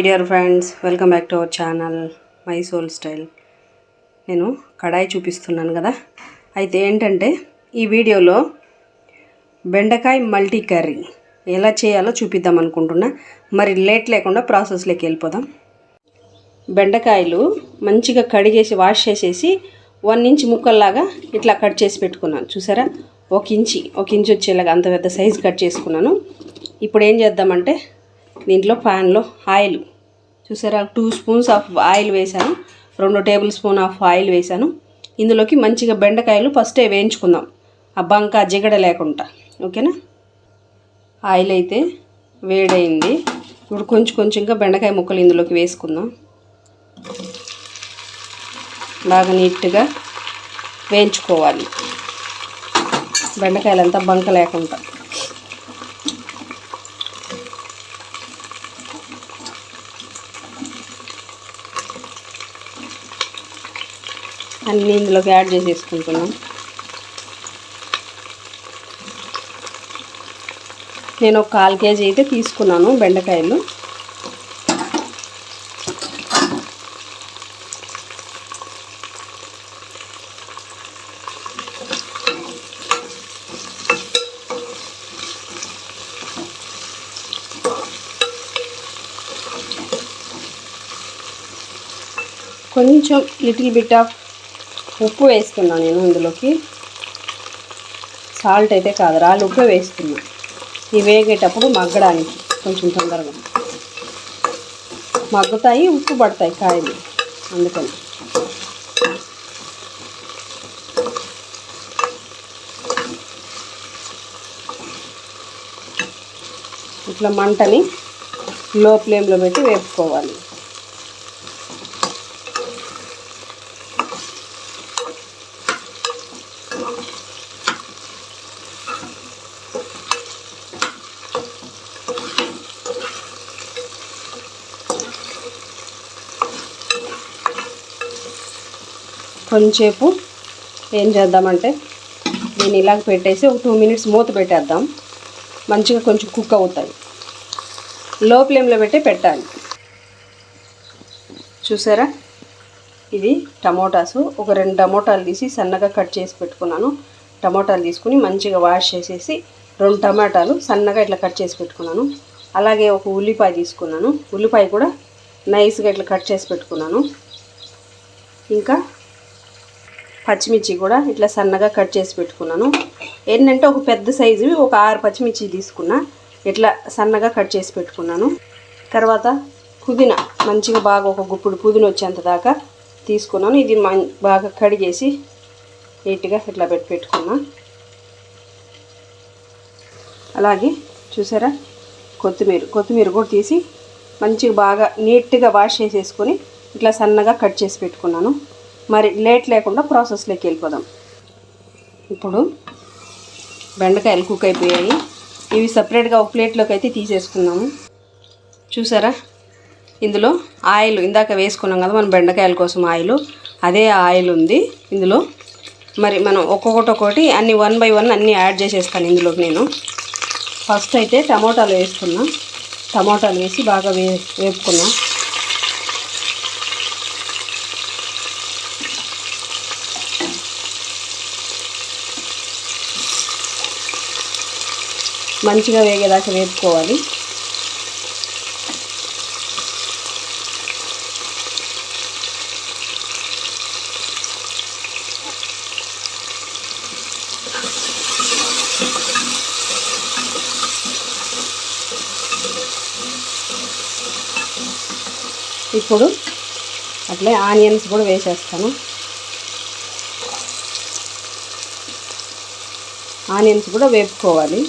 Dear friends welcome back to our channel my soul style నేను కడాయి చూపిస్తున్నాను కదా. అయితే ఏంటంటే ఈ వీడియోలో బెండకాయ మల్టీ కర్రీ ఎలా చేయాలో చూపిద్దాం అనుకుంటున్నా. మరి లేట్ లేకుండా ప్రాసెస్లోకి వెళ్ళిపోదాం. బెండకాయలు మంచిగా కడిగేసి వాష్ చేసేసి వన్ ఇంచ్ ముక్కల్లాగా ఇట్లా కట్ చేసి పెట్టుకున్నాను. చూసారా? ఒక ఇంచి ఒక ఇంచ్ వచ్చేలాగా అంత పెద్ద సైజు కట్ చేసుకున్నాను. ఇప్పుడు ఏం చేద్దామంటే దీంట్లో ప్యాన్లో ఆయిల్. చూసారా? టూ స్పూన్స్ ఆఫ్ ఆయిల్ వేసాను రెండు టేబుల్ స్పూన్ ఆఫ్ ఆయిల్ వేసాను ఇందులోకి మంచిగా బెండకాయలు ఫస్టే వేయించుకుందాం. ఆ బంక జిగడ లేకుండా. ఓకేనా? ఆయిల్ అయితే వేడైంది. ఇప్పుడు కొంచెం కొంచెంగా బెండకాయ ముక్కలు ఇందులోకి వేసుకుందాం. బాగా నీట్గా వేయించుకోవాలి. బెండకాయలంతా బంక లేకుండా. అన్నీ ఇందులోకి యాడ్ చేసేసుకుంటున్నాం. నేను ఒక కాల్ కేజీ అయితే తీసుకున్నాను బెండకాయలు. కొంచెం లిటిల్ బిట్ ఆఫ్ ఉప్పు వేస్తున్నాను నేను ఇందులోకి. సాల్ట్ అయితే కాదు రాళ్ళు ఉప్పు వేస్తున్నా. ఇవి వేగేటప్పుడు మగ్గడానికి కొంచెం తొందరగా. మగ్గుతాయి ఉప్పు పడతాయి కాయలు అందుకని. ఇట్లా మంటని లో ఫ్లేమ్లో పెట్టి వేపుకోవాలి. కొంచెంసేపు ఏం చేద్దామంటే దీన్ని ఇలాగ పెట్టేసి ఒక టూ మినిట్స్ మూత పెట్టేద్దాం. మంచిగా కొంచెం కుక్ అవుతాయి. లో ఫ్లేమ్లో పెట్టి పెట్టాలి. చూసారా? ఇది టమోటాసు. ఒక రెండు టమోటాలు తీసి సన్నగా కట్ చేసి పెట్టుకున్నాను. టమోటాలు తీసుకుని మంచిగా వాష్ చేసేసి రెండు టమాటాలు సన్నగా ఇట్లా కట్ చేసి పెట్టుకున్నాను. అలాగే ఒక ఉల్లిపాయ తీసుకున్నాను. ఉల్లిపాయ కూడా నైస్గా ఇట్లా కట్ చేసి పెట్టుకున్నాను. ఇంకా పచ్చిమిర్చి కూడా ఇట్లా సన్నగా కట్ చేసి పెట్టుకున్నాను. ఏంటంటే ఒక పెద్ద సైజువి ఒక ఆరు పచ్చిమిర్చి తీసుకున్నా ఇట్లా సన్నగా కట్ చేసి పెట్టుకున్నాను. తర్వాత పుదీనా మంచిగా బాగా ఒక గుప్పుడు పుదీనా వచ్చేంత దాకా తీసుకున్నాను. ఇది బాగా కడిగేసి నీట్గా ఇట్లా పెట్టి పెట్టుకున్నా. అలాగే చూసారా? కొత్తిమీర కొత్తిమీర కూడా తీసి మంచిగా బాగా నీట్గా వాష్ చేసేసుకొని ఇట్లా సన్నగా కట్ చేసి పెట్టుకున్నాను. మరి లేట్ లేకుండా ప్రాసెస్లోకి వెళ్ళిపోదాం. ఇప్పుడు బెండకాయలు కుక్ అయిపోయాయి. ఇవి సపరేట్గా ఒక ప్లేట్లోకి అయితే తీసేసుకున్నాము చూసారా? ఇందులో ఆయిల్ ఇందాక వేసుకున్నాం కదా మనం బెండకాయల కోసం ఆయిల్. అదే ఆయిల్ ఉంది ఇందులో. మరి మనం ఒక్కొక్కటి ఒక్కొక్కటి అన్ని వన్ బై వన్ అన్నీ యాడ్ చేసేస్తాను ఇందులోకి నేను. ఫస్ట్ అయితే టమోటాలు వేసుకున్నా. టమోటాలు వేసి బాగా వే వేపుకున్నాను మంచిగా వేగేదాకా వేపుకోవాలి. ఇప్పుడు అట్లే ఆనియన్స్ కూడా వేసేస్తాను. ఆనియన్స్ కూడా వేపుకోవాలి.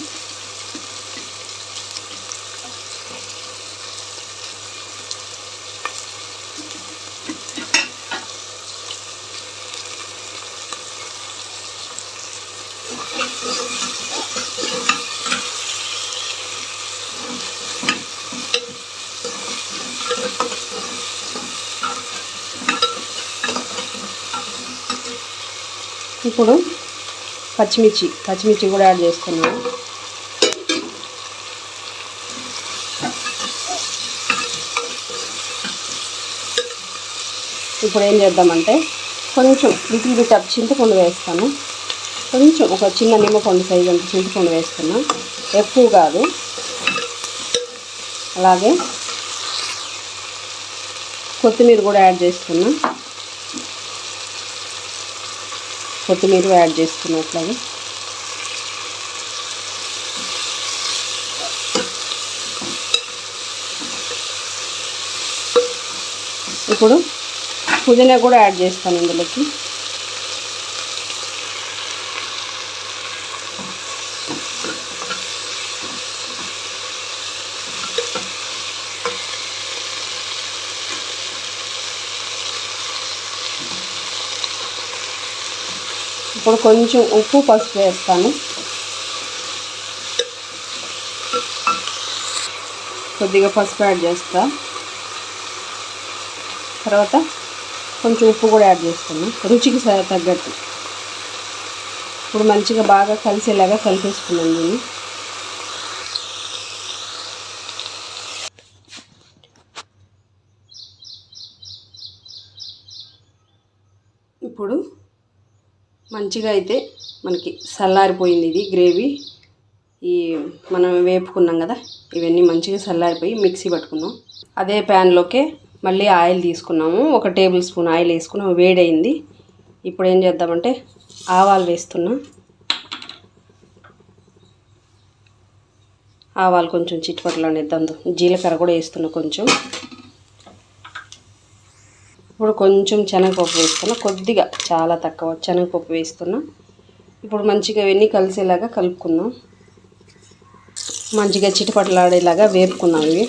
ఇప్పుడు పచ్చిమిర్చి పచ్చిమిర్చి కూడా యాడ్ చేసుకున్నాను ఇప్పుడు ఏం చేద్దామంటే కొంచెం లిటిల్ బిట్ ఆఫ్ చింతపండు వేస్తాను. కొంచెం ఒక చిన్న నిమ్మపండు సైజు అంత చింతపండు వేస్తున్నా. ఎక్కువ కాదు. అలాగే కొత్తిమీర కూడా యాడ్ చేస్తున్నా కొత్తిమీర యాడ్ చేసుకున్నట్లాగే ఇప్పుడు పుదీనా కూడా యాడ్ చేస్తాను ఇందులోకి. ఇప్పుడు కొంచెం ఉప్పు పసుపు వేస్తాను. కొద్దిగా పసుపు యాడ్ చేస్తా. తర్వాత కొంచెం ఉప్పు కూడా యాడ్ చేస్తాను. రుచికి తగ్గట్టు ఇప్పుడు మంచిగా బాగా కలిసేలాగా కలిపేసుకున్నాను నేను ఇప్పుడు మంచిగా అయితే మనకి చల్లారిపోయింది ఇది గ్రేవీ. ఈ మనం వేపుకున్నాం కదా ఇవన్నీ మంచిగా చల్లారిపోయి మిక్సీ పట్టుకున్నాం. అదే ప్యాన్లోకే మళ్ళీ ఆయిల్ తీసుకున్నాము. ఒక టేబుల్ స్పూన్ ఆయిల్ వేసుకున్నాం వేడైంది. ఇప్పుడు ఏం చేద్దామంటే ఆవాలు వేస్తున్నా. ఆవాలు కొంచెం చిట్టుపట్లు అనేద్దాం. జీలకర్ర కూడా వేస్తున్నా కొంచెం. ఇప్పుడు కొంచెం శనగపప్పు వేస్తున్నా. కొద్దిగా చాలా తక్కువ శనగపప్పు వేస్తున్నా. ఇప్పుడు మంచిగా ఇవన్నీ కలిసేలాగా కలుపుకుందాం. మంచిగా చిటపటలాడేలాగా వేపుకున్నాం ఇవి.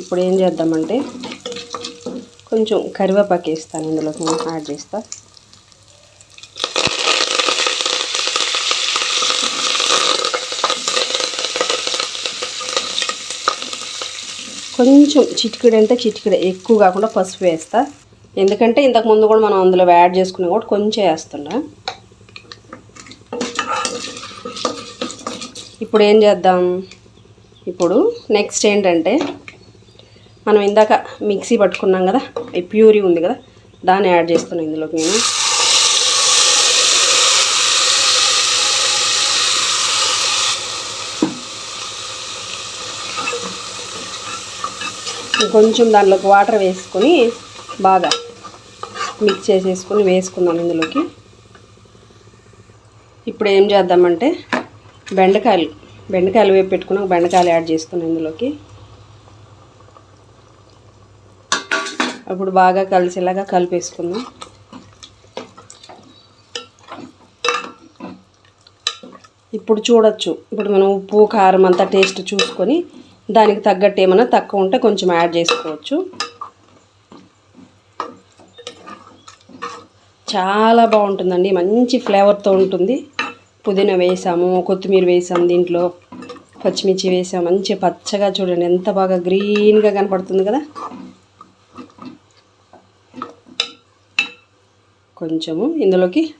ఇప్పుడు ఏం చేద్దామంటే కొంచెం కరివేపాకు వేస్తాను ఇందులో యాడ్ చేస్తాను కొంచెం చిటికెడు అంటే చిటికెడు. ఎక్కువ కాకుండా పసుపు వేస్తా. ఎందుకంటే ఇంతకు ముందు కూడా మనం అందులో యాడ్ చేసుకున్నాం కూడా కొంచెం వేస్తున్నా. ఇప్పుడు ఏం చేద్దాం? ఇప్పుడు నెక్స్ట్ ఏంటంటే మనం ఇందాక మిక్సీ పట్టుకున్నాం కదా? ప్యూరీ ఉంది కదా? దాన్ని యాడ్ చేస్తున్నాను ఇందులోకి నేను. కొంచెం దాంట్లోకి వాటర్ వేసుకొని బాగా మిక్స్ చేసేసుకొని వేసుకున్నాను ఇందులోకి. ఇప్పుడు ఏం చేద్దామంటే బెండకాయలు బెండకాయలు వేపు పెట్టుకున్నాక బెండకాయలు యాడ్ చేసుకున్నాం ఇందులోకి. అప్పుడు బాగా కలిసేలాగా కలిపేసుకుందాం. ఇప్పుడు చూడొచ్చు. ఇప్పుడు మనం ఉప్పు కారం అంతా టేస్ట్ చూసుకొని దానికి తగ్గట్టు ఏమైనా తక్కువ ఉంటే కొంచెం యాడ్ చేసుకోవచ్చు. చాలా బాగుంటుందండి. మంచి ఫ్లేవర్తో ఉంటుంది. పుదీనా వేసాము కొత్తిమీర వేసాము దీంట్లో. పచ్చిమిర్చి వేసాము. మంచి పచ్చగా చూడండి. ఎంత బాగా గ్రీన్గా కనపడుతుంది కదా. కొంచెము ఇందులోకి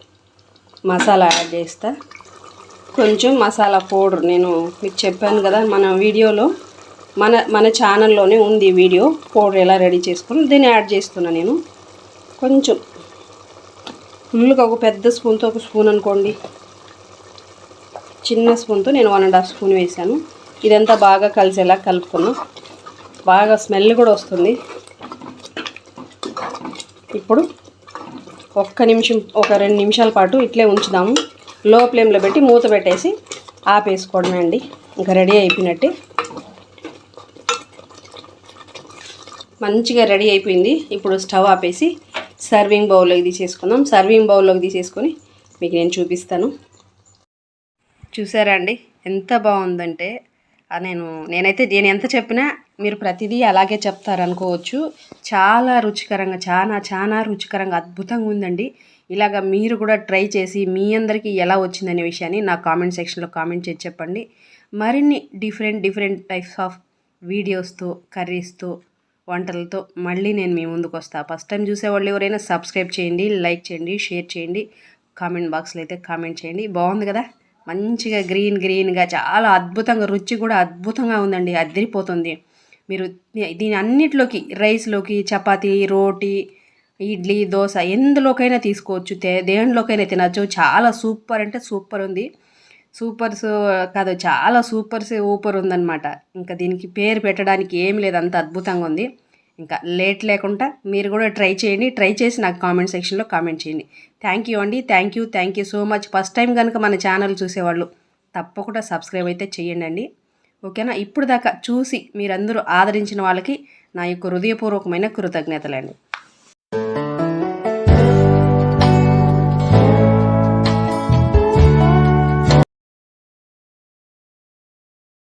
మసాలా యాడ్ చేస్తా. కొంచెం మసాలా పౌడర్ నేను మీకు చెప్పాను కదా మన వీడియోలో. మన మన ఛానల్లోనే ఉంది వీడియో పౌడర్ ఎలా రెడీ చేసుకుని దీన్ని యాడ్ చేస్తున్నా నేను. కొంచెం. ఫుల్గా ఒక పెద్ద స్పూన్తో ఒక స్పూన్ అనుకోండి. చిన్న స్పూన్తో నేను వన్ అండ్ హాఫ్ స్పూన్ వేసాను ఇదంతా బాగా కలిసేలా కలుపుకున్నాం. బాగా స్మెల్ కూడా వస్తుంది. ఇప్పుడు ఒక్క నిమిషం ఒక రెండు నిమిషాల పాటు ఇట్లే ఉంచుదాము. లో ఫ్లేమ్లో పెట్టి మూత పెట్టేసి ఆపేసుకోవడమే అండి. ఇంకా రెడీ అయిపోయినట్టే. మంచిగా రెడీ అయిపోయింది. ఇప్పుడు స్టవ్ ఆపేసి సర్వింగ్ బౌల్లోకి తీసేసుకుందాం. సర్వింగ్ బౌల్లోకి తీసేసుకొని మీకు నేను చూపిస్తాను. చూసారా అండి? ఎంత బాగుందంటే నేను నేనైతే నేను ఎంత చెప్పినా మీరు ప్రతిదీ అలాగే చెప్తారనుకోవచ్చు చాలా రుచికరంగా చాలా చాలా రుచికరంగా అద్భుతంగా ఉందండి. ఇలాగ మీరు కూడా ట్రై చేసి మీ అందరికీ ఎలా వచ్చిందనే విషయాన్ని నా కామెంట్ సెక్షన్లో కామెంట్ చేసి చెప్పండి. మరిన్ని డిఫరెంట్ డిఫరెంట్ టైప్స్ ఆఫ్ వీడియోస్తో కర్రీస్తో వంటలతో మళ్ళీ నేను మీ ముందుకు వస్తాను ఫస్ట్ టైం చూసేవాళ్ళు ఎవరైనా సబ్స్క్రైబ్ చేయండి లైక్ చేయండి షేర్ చేయండి. కామెంట్ బాక్స్లో అయితే కామెంట్ చేయండి. బాగుంది కదా? మంచిగా గ్రీన్ గ్రీన్గా చాలా అద్భుతంగా రుచి కూడా అద్భుతంగా ఉందండి. అదిరిపోతుంది. మీరు దీని అన్నిటిలోకి రైస్లోకి చపాతీ రోటీ ఇడ్లీ దోశ ఎందులోకైనా తీసుకోవచ్చు. తే దేనిలోకైనా తినచ్చు. చాలా సూపర్ అంటే సూపర్ ఉంది. సూపర్స్ కాదు చాలా సూపర్స్ ఊపర్ ఉందన్నమాట. ఇంకా దీనికి పేరు పెట్టడానికి ఏం లేదు అంత అద్భుతంగా ఉంది. ఇంకా లేట్ లేకుండా మీరు కూడా ట్రై చేయండి. ట్రై చేసి నాకు కామెంట్ సెక్షన్లో కామెంట్ చేయండి. థ్యాంక్ యూ అండి. Thank you thank you so much. First time కనుక మన ఛానల్ చూసేవాళ్ళు తప్పకుండా సబ్స్క్రైబ్ అయితే చేయండి అండి ఓకేనా? ఇప్పుడు దాకా చూసి మీరందరూ ఆదరించిన వాళ్ళకి నా యొక్క హృదయపూర్వకమైన కృతజ్ఞతలండి.